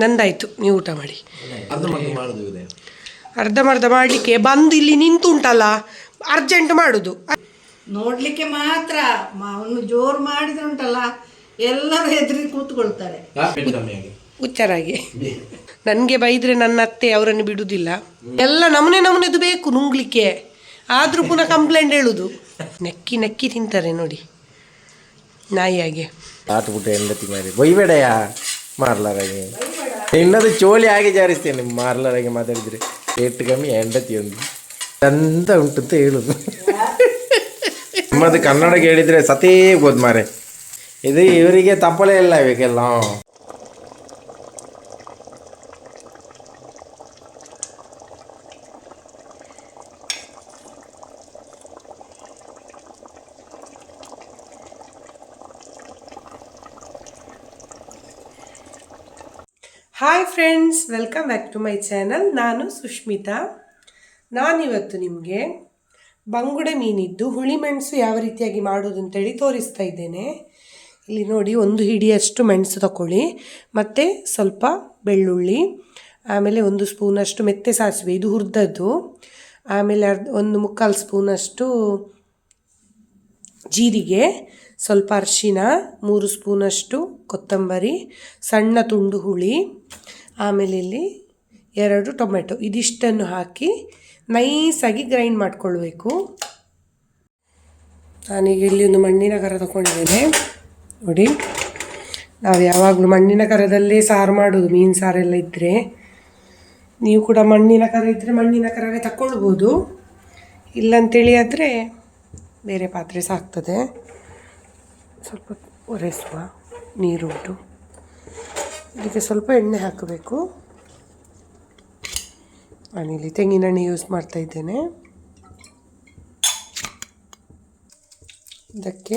ನಂದಾಯ್ತು ನೀವು ಊಟ ಮಾಡಿ. ಅರ್ಧಮರ್ಧ ಮಾಡಲಿಕ್ಕೆ ಬಂದು ಇಲ್ಲಿ ನಿಂತುಂಟಲ್ಲ ಅರ್ಜೆಂಟ್ ಮಾಡುದು. ನೋಡ್ಲಿಕ್ಕೆ ಮಾತ್ರ ಅವನು ಜೋರು ಮಾಡಿದ್ರೆ ಉಂಟಲ್ಲ ಎಲ್ಲರೂ ಹೆದರಿ ಕೂತ್ಕೊಳ್ತಾರೆ. ಹುಚ್ಚರಾಗಿ ನನಗೆ ಬೈದ್ರೆ ನನ್ನ ಅತ್ತೆ ಅವರನ್ನು ಬಿಡುದಿಲ್ಲ. ಎಲ್ಲ ನಮನೆ ನಮನೆದು ಬೇಕು ನುಂಗ್ಲಿಕ್ಕೆ. ಆದರೂ ಪುನಃ ಕಂಪ್ಲೇಂಟ್ ಹೇಳುದು. ನೆಕ್ಕಿ ನೆಕ್ಕಿ ತಿಂತಾರೆ ನೋಡಿ. ನಾಯಿಯಾಗೆ ಆಟ್ಬಿಟ್ಟ ಹೆಂಡತಿ ಮಾರಿ ಬೈಬೇಡಯ್ಯ ಮಾರ್ಲಾರಾಗೆ. ಹೆಣ್ಣದು ಚೋಲಿ ಆಗಿ ಜಾರಿಸ್ತೇನೆ. ಮಾರ್ಲಾರಾಗೆ ಮಾತಾಡಿದ್ರೆ ಏಟು ಕಮ್ಮಿ ಎಂಡತಿ ಒಂದು. ಚಂದ ಉಂಟು ಅಂತ ಹೇಳುದು. ನಿಮ್ಮದು ಕನ್ನಡಕ್ಕೆ ಹೇಳಿದ್ರೆ ಸತೇ ಹೋದ್ ಮಾರೆ ಇದು ಇವರಿಗೆ ತಪ್ಪಲೇ ಇಲ್ಲ ಬೇಕೆಲ್ಲ hi friends welcome back to my channel ನಾನು ಸುಷ್ಮಿತಾ ನಾನಿವತ್ತು ನಿಮಗೆ ಬಂಗುಡೆ ಮೀನಿದ್ದು ಹುಳಿಮೆಣಸು ಯಾವ ರೀತಿಯಾಗಿ ಮಾಡೋದು ಅಂತೇಳಿ ತೋರಿಸ್ತಾ ಇದ್ದೇನೆ. ಇಲ್ಲಿ ನೋಡಿ ಒಂದು ಹಿಡಿಯಷ್ಟು ಮೆಣಸು ತಗೊಳ್ಳಿ ಮತ್ತು ಸ್ವಲ್ಪ ಬೆಳ್ಳುಳ್ಳಿ, ಆಮೇಲೆ ಒಂದು ಸ್ಪೂನಷ್ಟು ಮೆತ್ತೆ ಸಾಸಿವೆ, ಇದು ಹುರಿದದ್ದು, ಆಮೇಲೆ ಅರ್ಧ, ಒಂದು ಮುಕ್ಕಾಲು ಸ್ಪೂನಷ್ಟು ಜೀರಿಗೆ, ಸ್ವಲ್ಪ ಅರಿಶಿನ, ಮೂರು ಸ್ಪೂನಷ್ಟು ಕೊತ್ತಂಬರಿ, ಸಣ್ಣ ತುಂಡು ಹುಳಿ, ಆಮೇಲೆ ಇಲ್ಲಿ ಎರಡು ಟೊಮೆಟೊ. ಇದಿಷ್ಟನ್ನು ಹಾಕಿ ನೈಸಾಗಿ ಗ್ರೈಂಡ್ ಮಾಡಿಕೊಳ್ಬೇಕು. ನಾನೀಗ ಇಲ್ಲಿ ಒಂದು ಮಣ್ಣಿನ ಕರ ತಗೊಂಡಿದ್ದೇನೆ. ನೋಡಿ, ನಾವು ಯಾವಾಗಲೂ ಮಣ್ಣಿನ ಕರದಲ್ಲೇ ಸಾರು ಮಾಡೋದು, ಮೀನು ಸಾರೆಲ್ಲ ಇದ್ದರೆ ನೀವು ಕೂಡ ಮಣ್ಣಿನ ಕರ ಇದ್ದರೆ ಮಣ್ಣಿನ ಕರವೇ ತಗೊಳ್ಬೋದು ಇಲ್ಲಂತೇಳಿ ಆದರೆ ಬೇರೆ ಪಾತ್ರೆ ಸಾಕ್ತದೆ. ಸ್ವಲ್ಪ ಒರೆಸುವ ನೀರುಂಟು. ಇದಕ್ಕೆ ಸ್ವಲ್ಪ ಎಣ್ಣೆ ಹಾಕಬೇಕು. ನಾನಿಲ್ಲಿ ತೆಂಗಿನೆಣ್ಣೆ ಯೂಸ್ ಮಾಡ್ತಾ ಇದ್ದೇನೆ. ಇದಕ್ಕೆ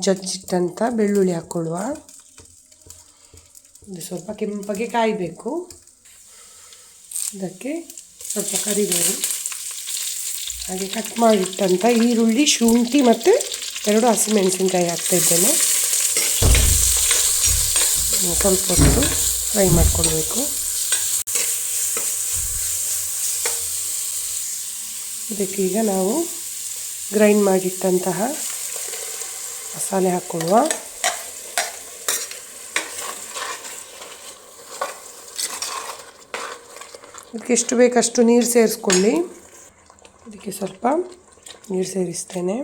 ಜಜ್ಜಿಟ್ಟಂಥ ಬೆಳ್ಳುಳ್ಳಿ ಹಾಕ್ಕೊಳ್ಳುವ ಇದು ಸ್ವಲ್ಪ ಕೆಂಪಗೆ ಕಾಯಬೇಕು. ಇದಕ್ಕೆ ಸ್ವಲ್ಪ ಕರಿಬೇವು. ಹಾಗೆ ಕಟ್ ಮಾಡಿಟ್ಟಂಥ ಈರುಳ್ಳಿ, ಶುಂಠಿ ಮತ್ತು ಎರಡು ಹಸಿಮೆಣಸಿನ್ಕಾಯಿ ಹಾಕ್ತಾ ಇದ್ದೇನೆ. ಇನ್ನು ಸ್ವಲ್ಪ ಹೊತ್ತು ಫ್ರೈ ಮಾಡ್ಕೊಳ್ಬೇಕು. ಇದಕ್ಕೀಗ ನಾವು ಗ್ರೈಂಡ್ ಮಾಡಿಟ್ಟಂತಹ ಮಸಾಲೆ ಹಾಕ್ಕೊಳ್ಳುವ. ಇದಕ್ಕೆ ಎಷ್ಟು ಬೇಕಷ್ಟು ನೀರು ಸೇರಿಸ್ಕೊಳ್ಳಿ. ಇದಕ್ಕೆ ಸ್ವಲ್ಪ ನೀರು ಸೇರಿಸ್ತೇನೆ.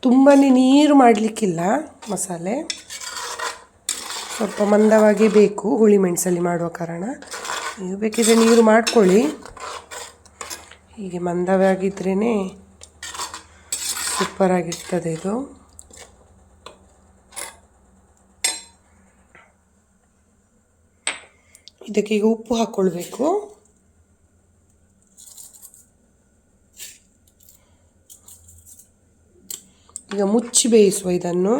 ತುಂಬಾ ನೀರು ಮಾಡಲಿಕ್ಕಿಲ್ಲ ಮಸಾಲೆ. ಸ್ವಲ್ಪ ಮಂದವಾಗಿ ಬೇಕು ಹುಳಿ ಮೆಣಸಲ್ಲಿ ಮಾಡುವ ಕಾರಣ. ನೀವು ಬೇಕಿದ್ರೆ ನೀರು ಮಾಡ್ಕೊಳ್ಳಿ. ಹೀಗೆ ಮಂದವಾಗಿದ್ರೇ ಸೂಪರಾಗಿರ್ತದೆ ಇದು. ಇದಕ್ಕೆ ಈಗ ಉಪ್ಪು ಹಾಕ್ಕೊಳ್ಬೇಕು. ಈಗ ಮುಚ್ಚಿ ಬೇಯಿಸುವ ಇದನ್ನು.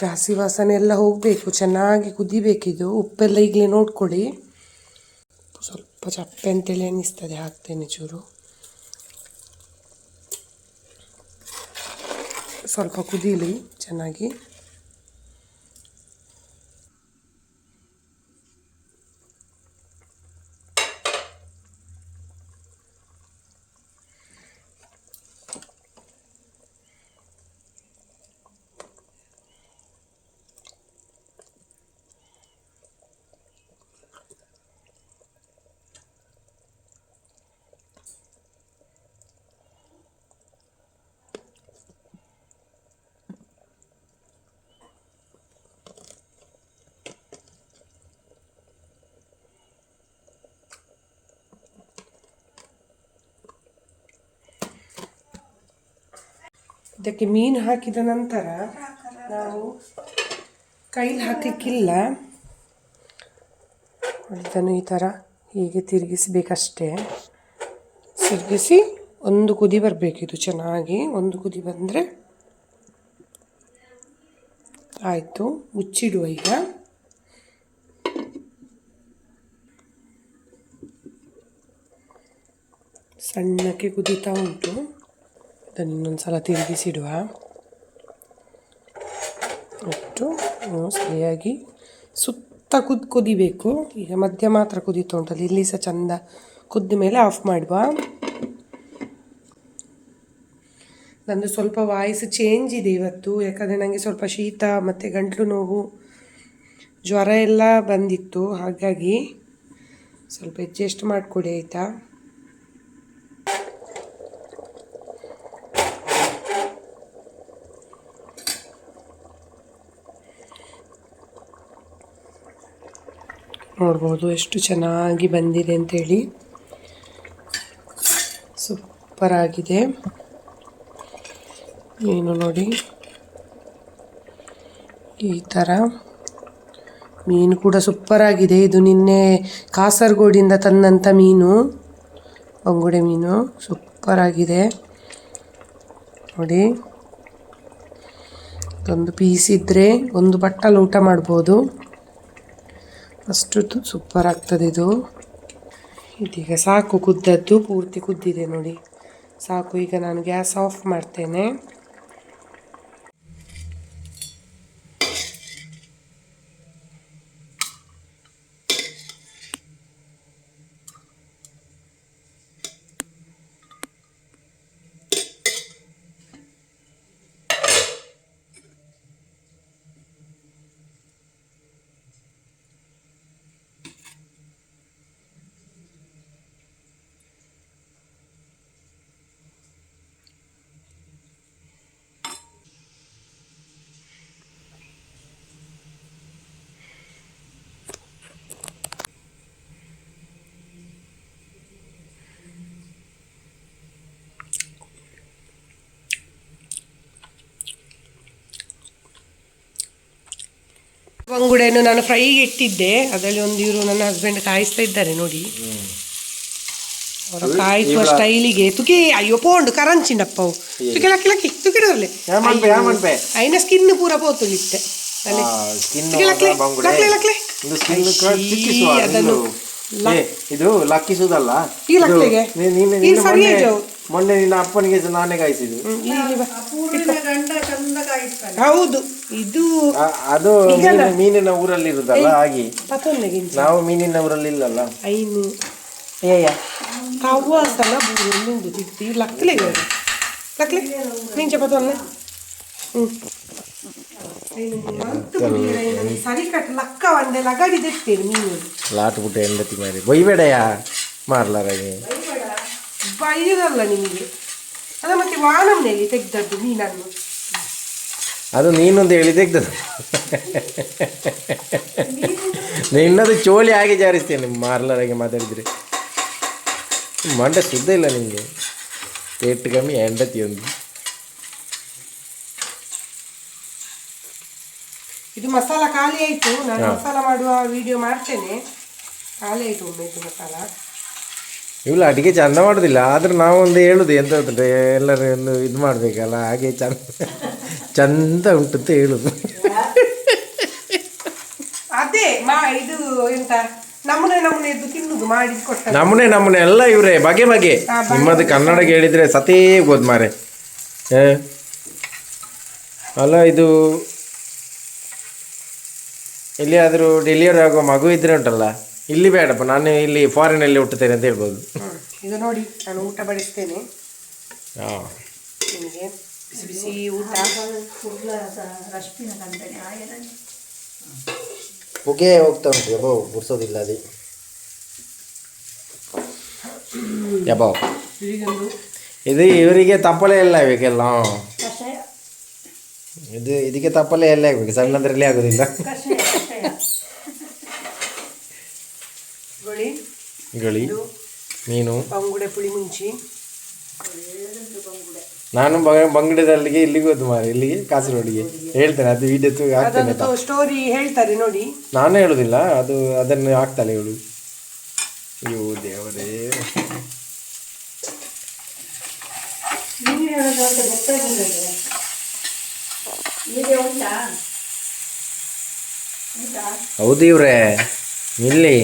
ಹಸಿ ವಾಸನೆ ಎಲ್ಲ ಹೋಗಬೇಕು, ಚೆನ್ನಾಗಿ ಕುದಿಬೇಕಿದು. ಉಪ್ಪೆಲ್ಲ ಈಗಲೇ ನೋಡ್ಕೊಳ್ಳಿ. ಸ್ವಲ್ಪ ಚಪ್ಪೆ ಅಂತೇಳಿ ಅನ್ನಿಸ್ತದೆ ಹಾಕ್ತೇನೆ ಚೂರು. ಸ್ವಲ್ಪ ಕುದೀಲಿ ಚೆನ್ನಾಗಿ. ಇದಕ್ಕೆ ಮೀನು ಹಾಕಿದ ನಂತರ ನಾವು ಕೈಲಿ ಹಾಕಲಿಕ್ಕಿಲ್ಲ. ಅದನ್ನು ಈ ಥರ ಹೀಗೆ ತಿರುಗಿಸಬೇಕಷ್ಟೇ. ತಿರುಗಿಸಿ ಒಂದು ಕುದಿ ಬರಬೇಕಿದು ಚೆನ್ನಾಗಿ. ಒಂದು ಕುದಿ ಬಂದರೆ ಆಯಿತು, ಮುಚ್ಚಿಡುವ ಈಗ. ಸಣ್ಣಕ್ಕೆ ಕುದೀತಾ ಉಂಟು. ಅದನ್ನು ಇನ್ನೊಂದು ತಿರುಗಿಸಿಡುವ ಇನ್ನು ಸರಿಯಾಗಿ ಸುತ್ತ ಕುದ್ ಕುದಿಬೇಕು ಈಗ ಮಧ್ಯ ಮಾತ್ರ ಕುದೀತಾ ಉಂಟಲ್ಲ ಇಲ್ಲಿ ಸಹ ಚಂದ ಕುದ್ದ ಮೇಲೆ ಆಫ್ ಮಾಡುವ ನಂದು ಸ್ವಲ್ಪ ವಾಯ್ಸ್ ಚೇಂಜ್ ಇದೆ ಇವತ್ತು ಯಾಕಂದರೆ ನನಗೆ ಸ್ವಲ್ಪ ಶೀತ ಮತ್ತು ಗಂಟಲು ನೋವು ಜ್ವರ ಎಲ್ಲ ಬಂದಿತ್ತು ಹಾಗಾಗಿ ಸ್ವಲ್ಪ ಅಡ್ಜಸ್ಟ್ ಮಾಡಿಕೊಡಿ ಆಯಿತಾ ನೋಡ್ಬೋದು ಎಷ್ಟು ಚೆನ್ನಾಗಿ ಬಂದಿದೆ ಅಂತೇಳಿ. ಸೂಪರ್ ಆಗಿದೆ. ಏನು ನೋಡಿ? ಈ ಥರ ಮೀನು ಕೂಡ ಸೂಪರ್ ಆಗಿದೆ. ಇದು ನಿನ್ನೆ ಕಾಸರಗೋಡಿಂದ ತಂದಂಥ ಮೀನು. ಬಂಗುಡೆ ಮೀನು. ಸೂಪರ್ ಆಗಿದೆ. ನೋಡಿ. ಒಂದು ಪೀಸ್ ಇದ್ದರೆ ಒಂದು ಬಟ್ಟಲು ಊಟ ಮಾಡ್ಬೋದು. ಅಷ್ಟು ಸೂಪರ್ ಆಗ್ತದೆ ಇದು. ಇದೀಗ ಸಾಕು ಕುದ್ದದ್ದು, ಪೂರ್ತಿ ಕುದ್ದಿದೆ ನೋಡಿ. ಸಾಕು, ಈಗ ನಾನು ಗ್ಯಾಸ್ ಆಫ್ ಮಾಡ್ತೇನೆ. ಬಂಗುಡೆಯನ್ನು ನಾನು ಫ್ರೈಗೆ ಇಟ್ಟಿದ್ದೆ. ಅದರಲ್ಲಿ ಒಂದು ಇವರು ನನ್ನ ಹಸ್ಬೆಂಡ್ ಕಾಯಿಸ್ತಾ ಇದ್ದಾರೆ ನೋಡಿ. ಅವರ ಕಾಯಿಸುವ ಸ್ಟೈಲಿಗೆ ತುಕಿ ಅಯ್ಯೋ ಪೋಂಡು ಕರಂಚಿನಪ್ಪ ತುಕಿ ಲಕ್ಕಿ ಲಕ್ಕಿ ತುಕಿಡೋರ್ಲೆ ಅಯ್ಯನ ಸ್ಕಿನ್ ಪೂರ ಪೋತುಲಿತ್ತೆ ಅದನ್ನು ಇದು ಲಕ್ಕಿಸುವುದಲ್ಲ? ಈ ಲಕ್ಕಿಗೆ? ಮೊನ್ನೆ ನಿನ್ನ ಅಪ್ಪನಿಗೆ ಸಹ ನಾನೇ ಕಾಯಿಸಿದ್ದು. ಹೌದು ಇದು ಅದು ಮೀನು- ಮೀನಿನ ಊರಲ್ಲಿ ಇರುದಲ್ಲ ಹಾಗೆ. ಗಿಂಜ ನಾವು ಮೀನಿನ ಊರಲ್ಲಿ ಇಲ್ಲಲ್ಲ ಐನು. ಏಯ ಕವ್ವಾಸನ ಬೂರು ನಿಂದು ತಿತ್ತಿ. ಲಕ್ಲೆ ಲಕ್ಲೆ ನಿಂಚ ಸರಿ ಕಟ್ ಲಕ್ಕ ಒಂದೆ ಲಾಟ್ ಬಿಟ್ಟು ಹೆಂಡತಿ ಮಾರಿ. ಬೈಬೇಡಯ್ಯ ಮಾರ್ಲಾರಾಗಿ. ಬೈರಲ್ಲ ನಿಮಗೆ? ಅದ ಮತ್ತೆ ವಾನಮ್ನೆಗೆ ತೆಗ್ದದ್ದು ಮೀನನ್ನು. ಅದು ನೀನೊಂದು ಹೇಳಿ ತೆಗ್ದದು ನಿನ್ನದು ಚೋಳಿ ಹಾಗೆ ಜಾರಿಸ್ತೇನೆ ಮಾರ್ಲರಾಗಿ ಮಾತಾಡಿದ್ರೆ. ಮಂಡ ಸುದ್ದ ಇಲ್ಲ ನಿಮಗೆ ಪೇಟ್ ಕಮ್ಮಿ ಹೆಂಡತಿಯೊಂದು. ಇದು ಮಸಾಲ ಖಾಲಿ ಆಯಿತು. ನಾನು ಮಸಾಲ ಮಾಡುವ ವಿಡಿಯೋ ಮಾಡ್ತೇನೆ. ಖಾಲಿ ಆಯಿತು ಒಮ್ಮೆ ಇದು ಮಸಾಲ. ಇವಳು ಅಡಿಗೆ ಚಂದ ಮಾಡೋದಿಲ್ಲ. ಆದ್ರೆ ನಾವೊಂದು ಹೇಳುದು ಎಂತ ಹೇಳ್ತಾರೆ ಎಲ್ಲರೂ ಒಂದು ಇದು ಮಾಡಬೇಕಲ್ಲ ಹಾಗೆ ಚಂದ ಚಂದ ಉಂಟು ಅಂತ ಹೇಳುದು. ಅದೇ ಮಾ ಇದು ಎಂತ ನಮ್ಮನೆ ನಮ್ಮನೆ ಇದು ತಿನ್ನುದು ಮಾಡಿ ಕೊಟ್ಟ ನಮ್ಮನೆ ನಮ್ಮನೆ ಎಲ್ಲ ಇವರೇ ಬಗೆ ಬಗೆ. ಹಾ, ಬಗೆ ನಿಮ್ಮದು ಕನ್ನಡ ಹೇಳಿದ್ರೆ ಸತೇ ಹೋದ್ ಮಾರೆ. ಏ? ಅಲ್ಲ ಇದು ಎಲ್ಲಿಯಾದರೂ ಡೆಲಿವರಿ ಆಗೋ ಮಗು ಇದ್ರೆ ಉಂಟಲ್ಲ? ಇಲ್ಲಿ ಬೇಡಪ್ಪ ನಾನು ಇಲ್ಲಿ ಫಾರಿನಲ್ಲಿ ಹುಟ್ಟುತ್ತೇನೆ ಅಂತ ಹೇಳ್ಬೋದು. ಇದು ನೋಡಿ ನಾನು ಊಟ ಬಡಿಸ್ತೇನೆ. ಹಾಂ ನಿಮಗೆ ಬಿಸಿ ಬಿಸಿ ಊಟ. ಹೊಗೆ ಹೋಗ್ತಾ ಉಂಟು ಯಬೋ ಗುರ್ಸೋದಿಲ್ಲ ಅದೇ. ಯಾವ ಇದು ಇವರಿಗೆ ತಪ್ಪಲೆ ಎಲ್ಲ ಆಗ್ಬೇಕಲ್ಲ. ಇದು ಇದಕ್ಕೆ ತಪ್ಪಲೆ ಎಲ್ಲ ಆಗಬೇಕು ಸಣ್ಣದ್ರಲ್ಲಿ ಆಗೋದಿಲ್ಲ. ಗಳಿ ಮೀನು. ಬಂಗುಡೆ ಪುಳಿ ಮುಂಚಿ. ನಾನು ಬಂಗಡದಲ್ಲಿಗೆ ಇಲ್ಲಿಗೆ ಹೋದ್ ಮಾರೆ ಇಲ್ಲಿಗೆ ಕಾಸರಗೋಡಿಗೆ ಹೇಳ್ತೇನೆ ಅದು ವಿಡಿಯೋ ಹಾಕ್ತೇನೆ ಸ್ಟೋರಿ ಹೇಳ್ತಾರೆ ನೋಡಿ. ನಾನು ಹೇಳುದಿಲ್ಲ ಅದು ಅದನ್ನು ಹಾಕ್ತಾಳೆ ಹೇಳು ಅಯ್ಯೋ ದೇವರೇ. ಹೌದು ಇವ್ರೆ ಇಲ್ಲಿ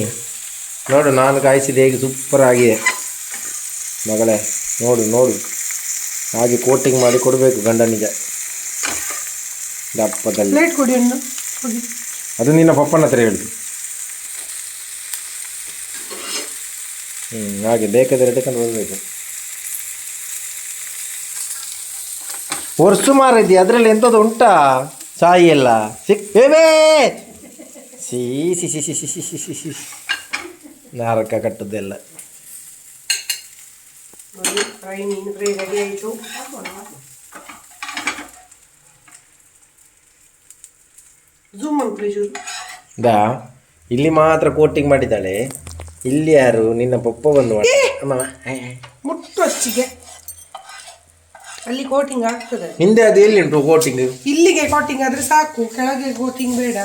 ನೋಡು ನಾನು ಕಾಯಿಸಿದ ಹೇಗೆ ಸೂಪರ್ ಆಗಿದೆ. ಮಗಳೇ ನೋಡು ನೋಡು. ಹಾಗೆ ಕೋಟಿಂಗ್ ಮಾಡಿ ಕೊಡಬೇಕು ಗಂಡನಿಗೆ. ದಪ್ಪದಲ್ಲಿ ಅದು ನಿನ್ನ ಪಪ್ಪನ ಹತ್ರ ಹೇಳುದು ಹ್ಞೂ ಹಾಗೆ ಬೇಕಾದರೆ ಹಿಡ್ಕೊಂಡು ಬರಬೇಕು ವರ್ಷ ಮಾರಿದ್ದೆ ಅದರಲ್ಲಿ ಎಂಥದ್ದು ಉಂಟಾ? ಸಾಯಿ ಎಲ್ಲ. ಸಿಕ್ ಬೇಬೇ ಸಿ ಸಿ ಸಿ ಸಿ ಸಿ ಸಿ ಸಿ ಸಿ ಸಿ. ನಾರಕ ಕಟ್ಟದ್ದೆಲ್ಲ ನೋಡಿ ಫ್ರೈ ಮೀನು ಫ್ರೈ ರೆಡಿ ಆಯಿತು. ಝೂಮ್ ಮಾಡ್ಕೊಳ್ಳಿ ಚೂರು ದಾ ಇಲ್ಲಿ ಮಾತ್ರ ಕೋಟಿಂಗ್ ಮಾಡಿದ್ದಾಳೆ. ಇಲ್ಲಿ ಯಾರು ನಿನ್ನ ಪಪ್ಪ ಬಂದು. ಮುಟ್ಟು ಅಚ್ಚಿಗೆ. ಅಲ್ಲಿ ಕೋಟಿಂಗ್ ಆಗ್ತದೆ. ಹಿಂದೆ ಅದು ಎಲ್ಲಿ ಉಂಟು ಕೋಟಿಂಗ್ ಇಲ್ಲಿಗೆ ಕೋಟಿಂಗ್ ಆದ್ರೆ ಸಾಕು ಕೆಳಗೆ ಕೋಟಿಂಗ್ ಬೇಡ.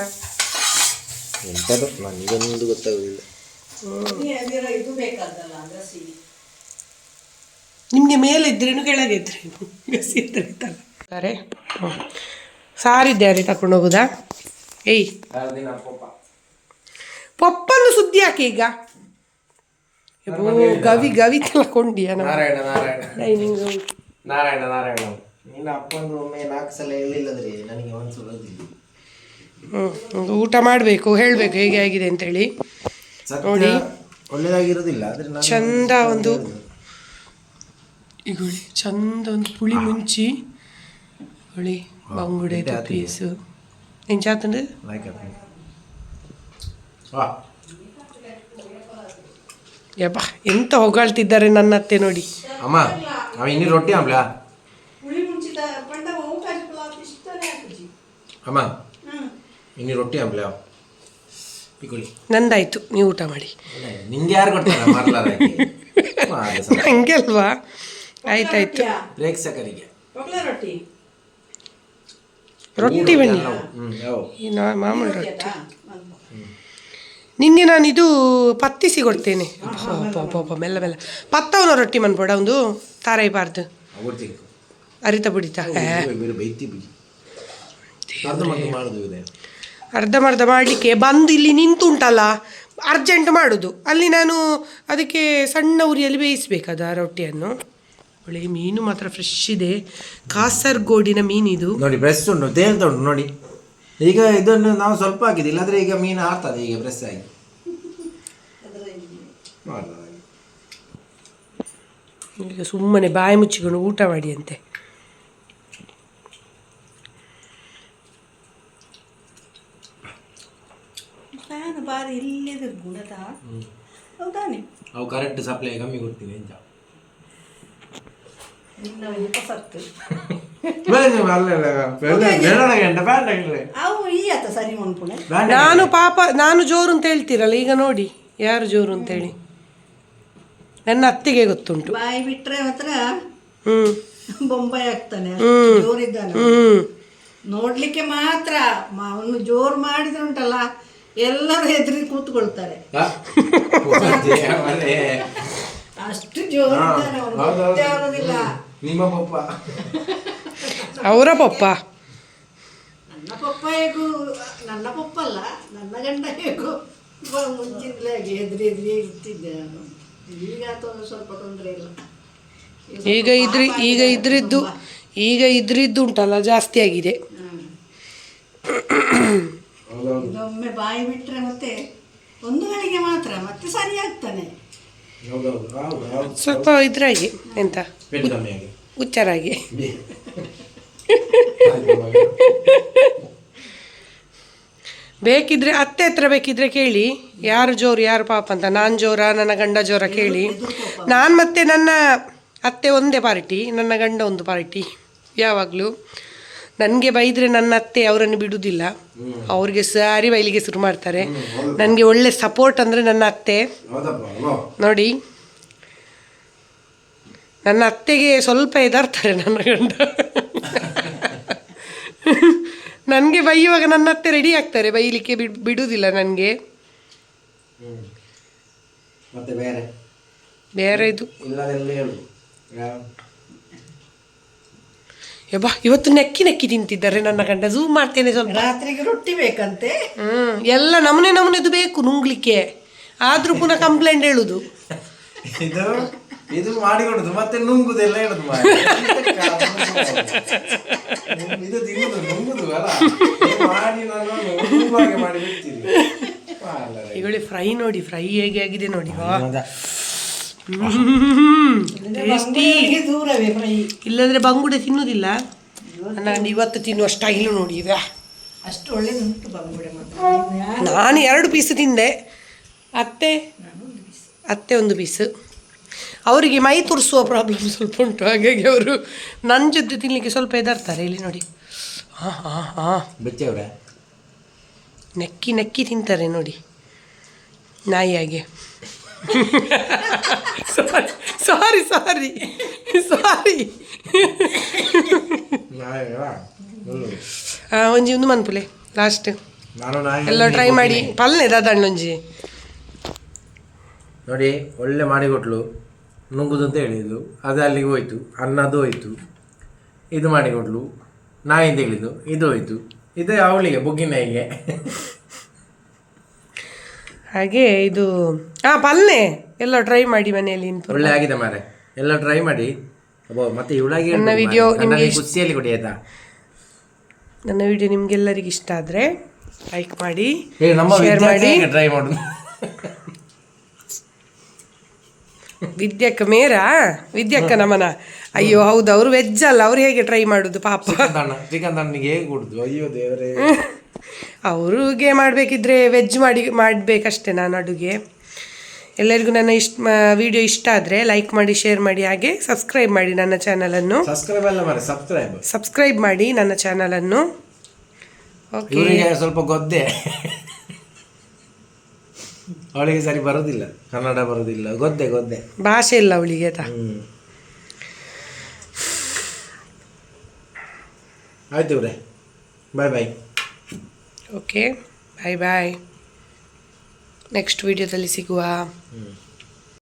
ಎಂಥದ್ದು ನನಗೊಂದು ಗೊತ್ತಾಗೋದಿಲ್ಲ. ಇದು ಬೇಕಾದಲ್ಲ ಅಂದ್ರೆ ಸಿಹಿ ನಿಮಗೆ ಮೇಲೆ ಇದ್ರೇನು ಕೆಳಗೆ ಇದ್ರೇನು ಗಸಿ ಇದ್ರೆ ಸಾರಿದ್ಯಾರಿ ತಕೊಂಡು ಹೋಗುದಾ? ಏಯ್. ಪಪ್ಪನ್ನು ಸುದ್ದಿ ಹಾಕಿ ಈಗ. ಗವಿ ಗವಿ ತಲಕೊಂಡಿಯ ನಾರಾಯಣ ನಾರಾಯಣ. ಡೈನಿಂಗ್ ನಾರಾಯಣ ನಾರಾಯಣ. ನಿನ್ನ ಅಪ್ಪಂದು ಒಮ್ಮೆ ನಾಲ್ಕು ಸಲ ಹೇಳಿಲ್ಲದ್ರಿ ನನಗೆ ಒಂದು ಸಲ ಹ್ಞೂ ಊಟ ಮಾಡಬೇಕು ಹೇಳಬೇಕು ಹೇಗೆ ಆಗಿದೆ ಅಂತೇಳಿ. ನೋಡಿ. ಒಳ್ಳೇದಾಗಿರೋದಿಲ್ಲ ಚಂದ ಒಂದು ಈಗೊಳ್ಳಿ ಚಂದ ಒಂದು ಪುಳಿ ಮುಂಚಿ. ಹೊಳಿ ಬಂಗುಡೆ ಪೀಸು ಎಂಚಾತಂಡು ಯಪ್ಪ ಎಂತ ಹೊಗಳ್ತಿದ್ದಾರೆ ನನ್ನ ಅತ್ತೆ ನೋಡಿ. ಅಮ್ಮ ಅವ ಇನ್ನಿ ರೊಟ್ಟಿ ಆಮ್ಲ ಅಮ್ಮ ಇನಿ ರೊಟ್ಟಿ ಆಮ್ಲ ಇಕೊಳ್ಳಿ ನಂದಾಯ್ತು ನೀವು ಊಟ ಮಾಡಿ. ನಿಮ್ಗೆ ಯಾರು ಕೊಡ್ತಾರ? ಹಂಗೆ. ಅಲ್ವಾ ಆಯ್ತಾಯ್ತು. ಪ್ರೇಕ್ಷಕರಿಗೆ. ರೊಟ್ಟಿ. ರೊಟ್ಟಿ ಬನ್ನಿ. ಹ್ಮ್ ಈ ನಾ- ಮಾಮೂಲಿ ರೊಟ್ಟಿ. ನಿನ್ನೆ ನಾನು ಇದು ಪತ್ತಿಸಿ ಕೊಡ್ತೇನೆ. ಮೆಲ್ಲ ಮೆಲ್ಲ. ಪತ್ತವನ ರೊಟ್ಟಿ ಮನ್ಬೋಡ ಒಂದು ತಾರೈಬಾರ್ದು ಬಾರ್ದು ಅರಿತ ಬಿಡಿತ ಬೇರೆ ಅರ್ಧ ಮರ್ಧ ಅರ್ಧಮರ್ಧ ಮಾಡಲಿಕ್ಕೆ ಬಂದು ಇಲ್ಲಿ ನಿಂತುಂಟಲ್ಲ ಅರ್ಜೆಂಟ್ ಮಾಡೋದು. ಅಲ್ಲಿ ನಾನು ಅದಕ್ಕೆ ಸಣ್ಣ ಉರಿಯಲ್ಲಿ ಬೇಯಿಸಬೇಕಾದ ರೊಟ್ಟಿಯನ್ನು. ಒಳ್ಳೆ ಮೀನು ಮಾತ್ರ ಫ್ರೆಶ್ ಇದೆ. ಕಾಸರ್ಗೋಡಿನ ಮೀನಿದು. ನೋಡಿ ಬ್ರೆಸ್ ಉಂಟು ತೇಲ್ತಾ ಉಂಟು ನೋಡಿ. ಈಗ ಇದನ್ನು ನಾವು ಸ್ವಲ್ಪ ಹಾಕಿದ್ದು ಇಲ್ಲಾಂದ್ರೆ ಈಗ ಮೀನು ಆಗ್ತದೆ ಈಗ ಬ್ರೆಸ್ ಆಗಿ. ಈಗ ಸುಮ್ಮನೆ ಬಾಯಿ ಮುಚ್ಚಿಕೊಂಡು ಊಟ ಮಾಡಿ ಅಂತೆ. ಫ್ಯಾನ್ ಬಾರಿ ಇಲ್ಲದ ಗುಣದ ಹೌದಾನೆ ಅವು ಕರೆಕ್ಟ್ ಸಪ್ಲೈ ಕಮ್ಮಿ ಕೊಡ್ತೀವಿ ಅಂತ. ನಿನ್ನ ಉಪಸತ್ತು ಅವು ಈ ಆತ ಸರಿ ಮನ್ಪುಣೆ ನಾನು ಪಾಪ ನಾನು ಜೋರು ಅಂತ ಹೇಳ್ತೀರಲ್ಲ ಈಗ ನೋಡಿ ಯಾರು ಜೋರು ಅಂತ ಹೇಳಿ. ನನ್ನ ಅತ್ತಿಗೆ ಗೊತ್ತುಂಟು. ಬಾಯಿ ಬಿಟ್ರೆ ಮಾತ್ರ ಹ್ಮ್. ಬೊಂಬಾಯಿ ಆಗ್ತಾನೆ ಜೋರಿದ್ದಾನೆ. ಹ್ಮ್. ನೋಡ್ಲಿಕ್ಕೆ ಮಾತ್ರ ಮ- ಅವನು ಜೋರು ಮಾಡಿದ್ರೆ ಉಂಟಲ್ಲ ಎಲ್ಲರೂ ಹೆದರಿ ಕೂತ್ಕೊಳ್ತಾರೆ. ಅಷ್ಟು ಜೋರಿಲ್ಲ ನಿಮ್ಮ ಪಪ್ಪ. ಅವರ ಪಪ್ಪ? ನನ್ನ ಪಪ್ಪ ಹೇಗೂ ನನ್ನ ಪಪ್ಪ ಅಲ್ಲ ನನ್ನ ಗಂಡ ಹೇಗೂ ಮುಂಚಿನಲೇ ಹೆದರಿ ಹೆದರಿ ಇರ್ತಿದ್ದೆ ನಾನು. ಈಗ ಅಥವಾ ಸ್ವಲ್ಪ ತೊಂದರೆ ಇಲ್ಲ. ಈಗ ಇದ್ರಿ ಈಗ ಇದ್ರಿದ್ದು ಈಗ ಇದ್ರಿದ್ದು ಉಂಟಲ್ಲ ಜಾಸ್ತಿ ಆಗಿದೆ. ಇದೊಮ್ಮೆ ಬಾಯಿ ಬಿಟ್ರೆ ಮತ್ತೆ ಒಂದು ಗಳಿಗೆ ಮಾತ್ರ ಮತ್ತೆ ಸರಿ ಆಗ್ತಾನೆ ಸ್ವಲ್ಪ ಇದ್ರಾಗಿ ಎಂತ? ಹುಚ್ಚರಾಗಿ. ಬೇಕಿದ್ರೆ ಅತ್ತೆ ಹತ್ರ ಬೇಕಿದ್ರೆ ಕೇಳಿ. ಯಾರು ಜೋರು ಯಾರು ಪಾಪ ಅಂತ. ನಾನು ಜೋರ ನನ್ನ ಗಂಡ ಜೋರ ಕೇಳಿ. ನಾನು ಮತ್ತೆ ನನ್ನ ಅತ್ತೆ ಒಂದೇ ಪಾರ್ಟಿ ನನ್ನ ಗಂಡ ಒಂದು ಪಾರ್ಟಿ ಯಾವಾಗಲೂ. ನನಗೆ ಬೈದರೆ ನನ್ನ ಅತ್ತೆ ಅವರನ್ನು ಬಿಡುವುದಿಲ್ಲ ಅವ್ರಿಗೆ ಸಾರಿ ಬೈಲಿಗೆ ಶುರು ಮಾಡ್ತಾರೆ. ನನಗೆ ಒಳ್ಳೆ ಸಪೋರ್ಟ್ ಅಂದರೆ ನನ್ನ ಅತ್ತೆ. ನೋಡಿ. ನನ್ನ ಅತ್ತೆಗೆ ಸ್ವಲ್ಪ ಎದಾರ್ತಾರೆ ನನ್ನ ಗಂಡ. ನನಗೆ ಬೈಯುವಾಗ ನನ್ನ ಅತ್ತೆ ರೆಡಿ ಆಗ್ತಾರೆ. ಬೈಲಿಕ್ಕೆ ಬಿಡ್ ಬಿಡುವುದಿಲ್ಲ ನನಗೆ. ಬೇರೆ? ಬೇರೆ ಇದು. ಯಬ್ಬಾ ಇವತ್ತು ನೆಕ್ಕಿ ನೆಕ್ಕಿ ತಿಂತಿದ್ದಾರೆ ನನ್ನ ಗಂಡ. ಝೂಮ್ ಮಾಡ್ತೇನೆ ಸ್ವಲ್ಪ. ರಾತ್ರಿಗೆ ರೊಟ್ಟಿ ಬೇಕಂತೆ? ಹ್ಮ್ ಎಲ್ಲ ನಮನೆ ನಮನೆದು ಬೇಕು ನುಂಗ್ಲಿಕ್ಕೆ. ಆದ್ರೂ ಪುನಃ ಕಂಪ್ಲೇಂಟ್ ಹೇಳುದು. ಇದು ಇದು ಮಾಡಿಕೊಡುದು. ಮತ್ತೆ ನುಂಗುದೆಲ್ಲ ಹೇಳುದು ಮಾರ್ರೆ. ಇದು ತಿನ್ನುದು ನುಂಗುದು ಅಲ್ಲ. ಇದು ಮಾಡಿ ನಾನು ನುಂಗುವಾಗೆ ಮಾಡಿ ಬಿಡ್ತೀನಿ. ಮಾರ್ರೆ. ಫ್ರೈ ನೋಡಿ ಫ್ರೈ ಹೇಗೆ ಆಗಿದೆ ನೋಡಿ ಬಂಗುಡೆಗೆ ದೂರವೇ ಫ್ರೈ. ಇಲ್ಲಂದ್ರೆ ಬಂಗುಡೆ ತಿನ್ನುವುದಿಲ್ಲ ನಾನು ಇವತ್ತು ತಿನ್ನುವ ಸ್ಟೈಲು ನೋಡಿ ಇದೆ ಅಷ್ಟು ಒಳ್ಳೇದುಂಟು ಬಂಗುಡೆ ನಾನು ಎರಡು ಪೀಸ್ ತಿಂದೆ. ಅತ್ತೆ? ಅತ್ತೆ ಒಂದು ಪೀಸ್ ಅವರಿಗೆ ಮೈ ತುರಿಸುವ ಪ್ರಾಬ್ಲಮ್ ಸ್ವಲ್ಪ ಉಂಟು. ಹಾಗಾಗಿ ಅವರು ನನ್ನ ಜೊತೆ ತಿನ್ನಲಿಕ್ಕೆ ಸ್ವಲ್ಪ ಎದರ್ತಾರೆ ಇಲ್ಲಿ ನೋಡಿ. ಹಾಂ ಹಾಂ ಹಾಂ. ನೆಕ್ಕಿ ನೆಕ್ಕಿ ತಿಂತಾರೆ ನೋಡಿ. ನಾಯಿಯಾಗೆ. ಸಾರಿ ಸಾರಿ ಸಾರಿ ಸಾರಿ. ಒಂಜಿ ಒಂದು ಮನ್ಪುಲೆ ಲಾಸ್ಟ್ ನಾಯಿ ಎಲ್ಲ ಟ್ರೈ ಮಾಡಿ. ಪಲ್ಲೆ ಒಂಜಿ. ನೋಡಿ ಒಳ್ಳೆ ಮಾಡಿಕೊಟ್ಲು. ನುಂಗುದು ಅಂತ ಹೇಳಿದ್ದು. ಅದು ಅಲ್ಲಿಗೆ ಹೋಯ್ತು. ಅನ್ನದು ಹೋಯ್ತು. ಇದು ಮಾಡಿಕೊಟ್ಲು. ನಾಯಿಂದ ಹೇಳಿದ್ದು. ಇದು ಹೋಯ್ತು. ಇದು ಅವಳಿಗೆ ಬುಗ್ಗಿ ನಾಯಿಗೆ. ಹಾಗೆ ಇದು ಆ ಪಲ್ಲೆ. ಎಲ್ಲ ಟ್ರೈ ಮಾಡಿ ಮನೆಯಲ್ಲಿ ಒಳ್ಳೆ ಆಗಿದೆ ಮಾರೆ. ಎಲ್ಲ ಟ್ರೈ ಮಾಡಿ. ಅಬ್ಬೋ ಮತ್ತೆ ಇವಳಾಗಿ ನನ್ನ ವಿಡಿಯೋ ನಿಮ್ಗೆ ಕೊಡಿ ಆಯ್ತಾ? ನನ್ನ ವಿಡಿಯೋ ನಿಮ್ಗೆಲ್ಲರಿಗೂ ಇಷ್ಟ ಆದ್ರೆ ಲೈಕ್ ಮಾಡಿ ಏ ನಮ್ಮ ಶೇರ್ ಮಾಡಿ. ಟ್ರೈ ಮಾಡುದು ವಿದ್ಯಕ್ಕ ಮೇರಾ? ವಿದ್ಯಕ್ಕ ನಮನ? ಅಯ್ಯೋ ಹೌದು ಅವ್ರು ವೆಜ್ ಅಲ್ಲ ಅವ್ರು ಹೇಗೆ ಟ್ರೈ ಮಾಡುದು ಪಾಪ. ಹೇಗೆ ಕೊಡುದು? ಅಯ್ಯೋ ದೇವರೇ. ಅವ್ರಿಗೆ ಮಾಡಬೇಕಿದ್ರೆ ವೆಜ್ ಮಾಡಿ ಮಾಡಬೇಕಷ್ಟೇ ನಾನು ಅಡುಗೆ. ಎಲ್ಲರಿಗೂ ನನ್ನ ಇಷ್ಟ ವಿಡಿಯೋ ಇಷ್ಟ ಆದರೆ ಲೈಕ್ ಮಾಡಿ ಶೇರ್ ಮಾಡಿ ಹಾಗೆ ಸಬ್ಸ್ಕ್ರೈಬ್ ಮಾಡಿ ನನ್ನ ಚಾನಲನ್ನು ಸಬ್ಸ್ಕ್ರೈಬ್ ಮಾಡಿ ನನ್ನ ಚಾನಲನ್ನು ಓಕೆ ಸ್ವಲ್ಪ ಗೊದ್ದೆ. ಅವಳಿಗೆ ಸರಿ ಬರೋದಿಲ್ಲ ಕನ್ನಡ ಬರೋದಿಲ್ಲ. ಗೊದ್ದೆ ಗೊದ್ದೆ. ಭಾಷೆ ಇಲ್ಲ ಅವಳಿಗೆ ಆಯ್ತಾ? ಆಯ್ತು ಬ್ರೆ ಬಾಯ್ ಬಾಯ್ ಓಕೆ ಬಾಯ್ ಬಾಯ್ ನೆಕ್ಸ್ಟ್ ವಿಡಿಯೋದಲ್ಲಿ ಸಿಗುವ.